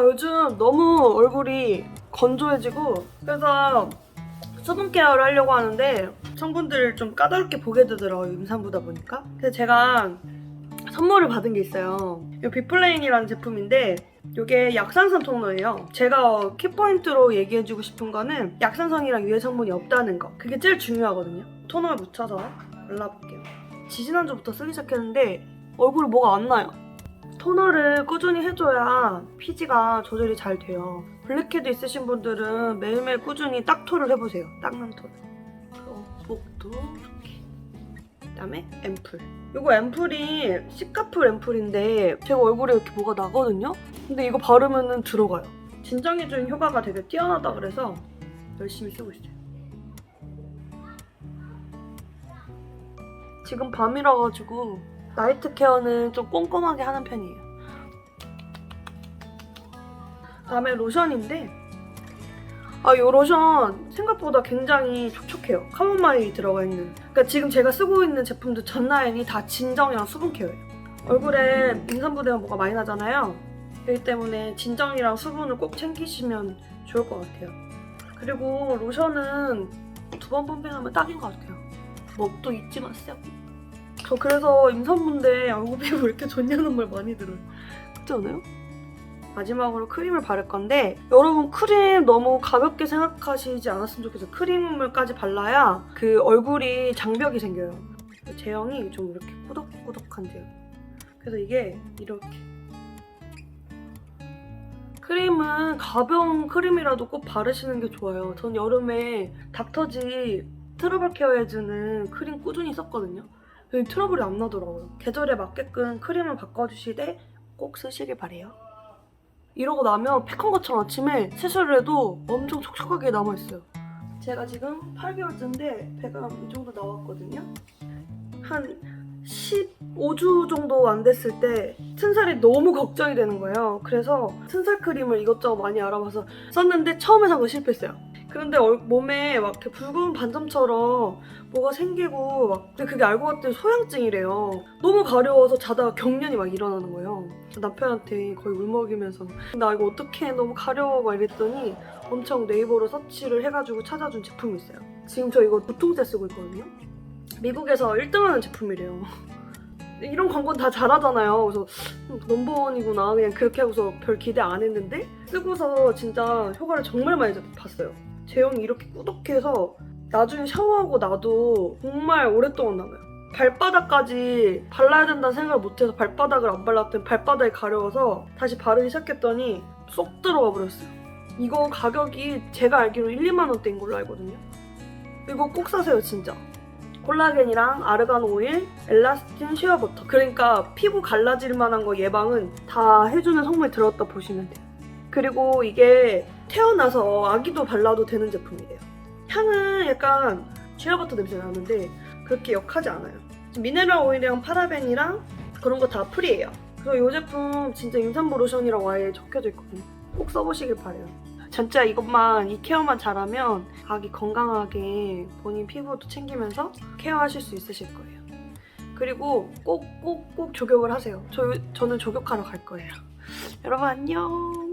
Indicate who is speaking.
Speaker 1: 아, 요즘 너무 얼굴이 건조해지고 그래서 수분 케어를 하려고 하는데 성분들을 좀 까다롭게 보게 되더라고요 임산부다 보니까. 그래서 제가 선물을 받은 게 있어요. 이 비플레인이라는 제품인데 이게 약산성 토너예요. 제가 키포인트로 얘기해주고 싶은 거는 약산성이랑 유해 성분이 없다는 거. 그게 제일 중요하거든요. 토너를 묻혀서 발라볼게요. 지지난주부터 쓰기 시작했는데 얼굴에 뭐가 안 나요 토너를 꾸준히 해줘야 피지가 조절이 잘 돼요. 블랙헤드 있으신 분들은 매일매일 꾸준히 딱토를 해보세요. 토를. 그리고 목도 이렇게. 그다음에 앰플. 이거 앰플이 시카풀 앰플인데 제가 얼굴에 이렇게 뭐가 나거든요. 근데 이거 바르면은 들어가요. 진정해주는 효과가 되게 뛰어나다 그래서 열심히 쓰고 있어요. 지금 밤이라 가지고 나이트 케어는 좀 꼼꼼하게 하는 편이에요. 다음에 로션인데 아, 이 로션 생각보다 굉장히 촉촉해요. 카모마일이 들어가 있는. 그러니까 지금 제가 쓰고 있는 제품들 전 라인이 다 진정이랑 수분 케어예요. 얼굴에 되면 뭐가 많이 나잖아요. 그렇기 때문에 진정이랑 수분을 꼭 챙기시면 좋을 것 같아요. 그리고 로션은 두 번 펌핑하면 딱인 것 같아요. 먹도 잊지 마세요. 저 그래서 임산부인데 얼굴 피부 왜 이렇게 좋냐는 말 많이 들어요. 그렇지 않아요? 마지막으로 크림을 바를 건데 여러분 크림 너무 가볍게 생각하시지 않았으면 좋겠어요. 크림을까지 발라야 그 얼굴이 장벽이 생겨요. 제형이 좀 이렇게 꾸덕꾸덕한 제형. 그래서 이게 이렇게 크림은 가벼운 크림이라도 꼭 바르시는 게 좋아요. 전 여름에 닥터지 트러블 케어해주는 크림 꾸준히 썼거든요. 트러블이 안 나더라고요. 계절에 맞게끔 크림을 바꿔주시되 꼭 쓰시길 바래요. 이러고 나면 팩한 것처럼 아침에 세수를 해도 엄청 촉촉하게 남아있어요. 제가 지금 8개월째인데 배가 이 정도 나왔거든요. 한 15주 정도 안 됐을 때 튼살이 너무 걱정이 되는 거예요. 그래서 튼살 크림을 이것저것 많이 알아봐서 썼는데 처음에 산 거 실패했어요. 그런데 얼- 몸에 막 이렇게 붉은 반점처럼 뭐가 생기고 막 근데 그게 알고 봤더니 소양증이래요. 너무 가려워서 자다가 경련이 막 일어나는 거예요. 남편한테 거의 울먹이면서 나 이거 어떻게 너무 가려워 막 이랬더니 엄청 네이버로 서치를 해가지고 찾아준 제품이 있어요. 지금 저 이거 두통째 쓰고 있거든요. 미국에서 1등하는 제품이래요. 이런 광고는 다 잘하잖아요. 그래서 음, 넘버원이구나 그냥 그렇게 하고서 별 기대 안 했는데 쓰고서 진짜 효과를 정말 많이 봤어요. 제형이 이렇게 꾸덕해서 나중에 샤워하고 나도 정말 오랫동안 남아요. 발바닥까지 발라야 된다는 생각을 못해서 발바닥을 안 발랐더니 발바닥이 가려워서 다시 바르기 시작했더니 쏙 들어가 버렸어요. 이거 가격이 제가 알기로 1, 2만 원대인 걸로 알거든요. 이거 꼭 사세요 진짜. 콜라겐이랑 아르간 오일, 엘라스틴 쉐어 버터. 그러니까 피부 갈라질 만한 거 예방은 다 해주는 성분이 들어갔다 보시면 돼요. 그리고 이게 태어나서 아기도 발라도 되는 제품이에요. 향은 약간 쉐어버터 냄새 나는데 그렇게 역하지 않아요. 미네랄 오일이랑 파라벤이랑 그런 거 다 프리예요. 그래서 이 제품 진짜 임산부 로션이라고 아예 적혀져 있거든요. 꼭 써보시길 바래요. 진짜 이것만 이 케어만 잘하면 아기 건강하게 본인 피부도 챙기면서 케어하실 수 있으실 거예요. 그리고 꼭 꼭 꼭 조격을 하세요. 저, 저는 조격하러 갈 거예요. 여러분 안녕.